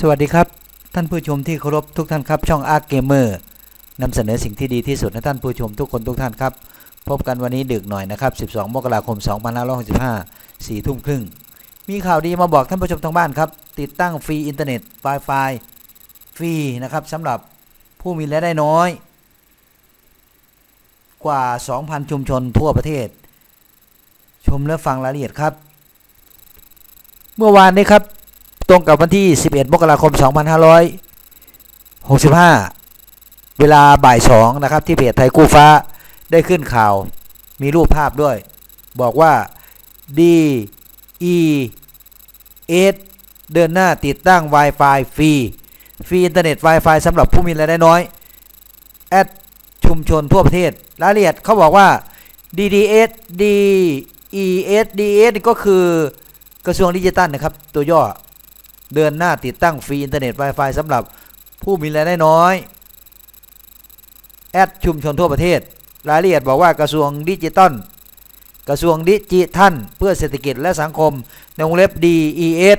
สวัสดีครับ ท่านผู้ชมที่เคารพทุกท่านครับ ช่องอาร์เกมเมอร์นำเสนอสิ่งที่ดีที่สุดให้ท่านผู้ชมทุกคนทุกท่านครับ พบกันวันนี้ดึกหน่อยนะครับ 12 มกราคม 2565 4ทุ่มครึ่ง มีข่าวดีมาบอกท่านผู้ชมทางบ้านครับ ติดตั้งฟรีอินเทอร์เน็ต Wi-Fi ฟรีนะครับสำหรับผู้มีรายได้น้อย กว่า 2,000 ชุมชนทั่วประเทศ ชมและฟังรายละเอียดครับ เมื่อวานนี้ครับ ตรงกับวันที่ 11 มกราคม 2565 เวลาบ่ายสองนะครับ ที่เพจไทยกู้ฟ้าได้ขึ้นข่าว มีรูปภาพด้วย บอกว่า D E S เดินหน้าติดตั้ง Wi-Fi ฟรี ฟรีอินเทอร์เน็ต Wi-Fi สำหรับผู้มีรายได้น้อย แอดชุมชนทั่วประเทศ รายละเอียดเขาบอกว่า DDS DES DES ก็คือกระทรวงดิจิตัลนะครับ ตัวย่อ เดินหน้าติดตั้งฟรีอินเทอร์เน็ต Wi-Fi สำหรับผู้มีรายได้น้อยแอดชุมชนทั่วประเทศ รายละเอียดบอกว่ากระทรวงดิจิตัลกระทรวงดิจิทัลเพื่อเศรษฐกิจและสังคม ในวงเล็บ DES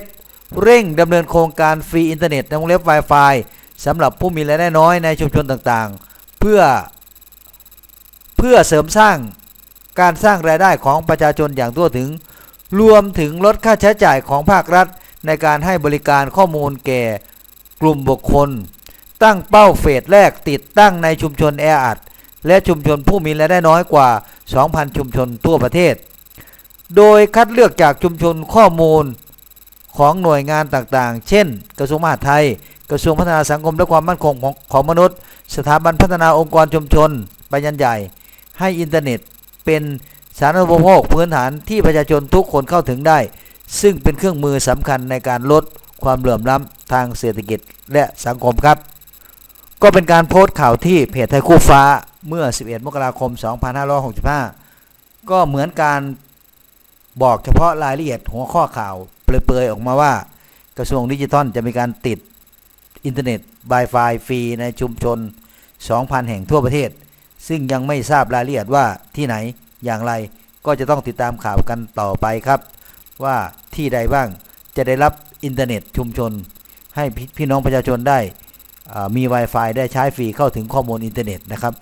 เร่งดำเนินโครงการฟรีอินเทอร์เน็ตในวงเล็บ Wi-Fi สำหรับผู้มีรายได้น้อยในชุมชนต่างๆ เพื่อเพื่อเสริมสร้างการสร้างรายได้ของประชาชนอย่างทั่วถึง รวมถึงลดค่าใช้จ่ายของภาครัฐ ในการให้บริการข้อมูลแก่กลุ่มบุคคล ตั้งเป้าเฟสแรกติดตั้งในชุมชนแออัด และชุมชนผู้มีรายได้น้อยกว่า 2,000 ชุมชนทั่วประเทศ โดยคัดเลือกจากชุมชนข้อมูลของหน่วยงานต่างๆ เช่น กระทรวงมหาดไทย กระทรวงพัฒนาสังคมและความมั่นคงของของมนุษย์ สถาบันพัฒนาองค์กรชุมชนไปยันใหญ่ ให้อินเทอร์เน็ตเป็นสาธารณูปโภคพื้นฐานที่ประชาชนทุกคนเข้าถึงได้ ซึ่งเป็นเครื่องมือสำคัญในการลดความเหลื่อมล้ำทางเศรษฐกิจและสังคมครับ ก็เป็นการโพสต์ข่าวที่เพจไทยคู่ฟ้าเมื่อ 11 มกราคม 2565 ก็เหมือนการบอกเฉพาะรายละเอียดหัวข้อข่าวเปรยๆออกมาว่า กระทรวงดิจิทัลจะมีการติดอินเทอร์เน็ต Wi-Fi ฟรีในชุมชน 2,000 แห่งทั่วประเทศ ซึ่งยังไม่ทราบรายละเอียดว่าที่ไหนอย่างไรก็จะต้องติดตามข่าวกันต่อไปครับ ว่าที่ใดบ้างจะได้รับอินเทอร์เน็ตชุมชน ให้พี่พี่น้องประชาชนได้มี Wi-Fi ได้ใช้ฟรีเข้าถึงข้อมูลอินเทอร์เน็ตนะครับ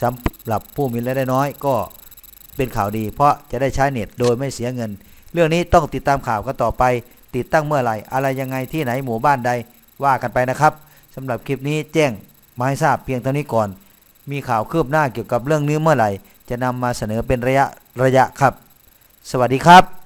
สำหรับผู้มีรายได้น้อยก็เป็นข่าวดี เพราะจะได้ใช้เน็ตโดยไม่เสียเงิน เรื่องนี้ต้องติดตามข่าวกันต่อไป ติดตั้งเมื่อไหร่ อะไรยังไงที่ไหนหมู่บ้านใดว่ากันไปนะครับสำหรับคลิปนี้แจ้งมาให้ทราบเพียงเท่านี้ก่อน มีข่าวคืบหน้าเกี่ยวกับเรื่องนี้เมื่อไหร่ จะนำมาเสนอเป็นระยะระยะครับ สวัสดีครับ